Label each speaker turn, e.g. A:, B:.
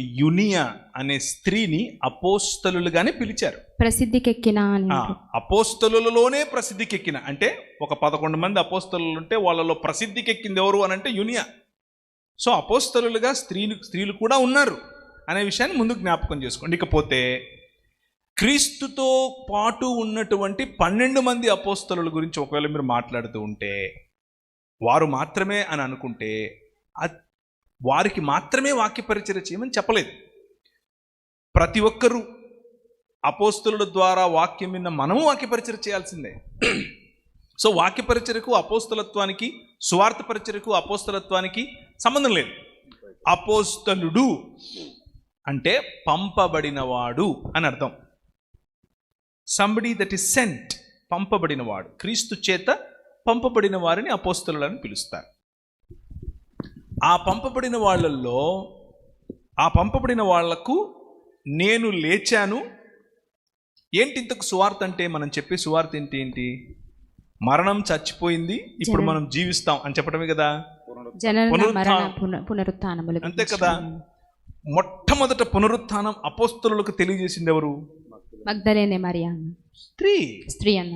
A: యునియా అనే స్త్రీని అపోస్తలులుగానే పిలిచారు.
B: ప్రసిద్ధికెక్కిన
A: అపోస్తలులలోనే ప్రసిద్ధికెక్కిన. అంటే ఒక పదకొండు మంది అపోస్తలు ఉంటే వాళ్ళలో ప్రసిద్ధికెక్కింది ఎవరు అని అంటే యునియా. సో అపోస్తలులుగా స్త్రీలు స్త్రీలు కూడా ఉన్నారు అనే విషయాన్ని ముందు జ్ఞాపకం చేసుకోండి. ఇకపోతే క్రీస్తుతో పాటు ఉన్నటువంటి పన్నెండు మంది అపోస్తలుల గురించి ఒకవేళ మీరు మాట్లాడుతూ ఉంటే వారు మాత్రమే అని అనుకుంటే వారికి మాత్రమే వాక్యపరిచయ చేయమని చెప్పలేదు. ప్రతి ఒక్కరూ అపోస్తుల ద్వారా వాక్యం విన్న మనము వాక్యపరిచయ చేయాల్సిందే. సో వాక్య పరిచర్యకు అపోస్తలత్వానికి సువార్త పరిచయకు అపోస్తలత్వానికి సంబంధం లేదు. అపోస్తలుడు అంటే పంపబడినవాడు అని అర్థం. సంబడి దట్ ఈస్ సెంట్ పంపబడినవాడు. క్రీస్తు చేత పంపబడిన వారిని అపోస్తలులని పిలుస్తారు. ఆ పంపబడిన వాళ్ళల్లో ఆ పంపబడిన వాళ్ళకు నేను లేచాను. ఏంటి ఇంతకు సువార్త అంటే మనం చెప్పే సువార్త ఏంటి ఏంటి? మరణం చచ్చిపోయింది ఇప్పుడు. మనం జీవిస్తాం అని చెప్పడమే కదా? అంతే. కదా? మొట్టమొదట పునరుత్థానం అపోస్తలులకు తెలియజేసింది ఎవరు? స్త్రీ.
B: స్త్రీ అన్న.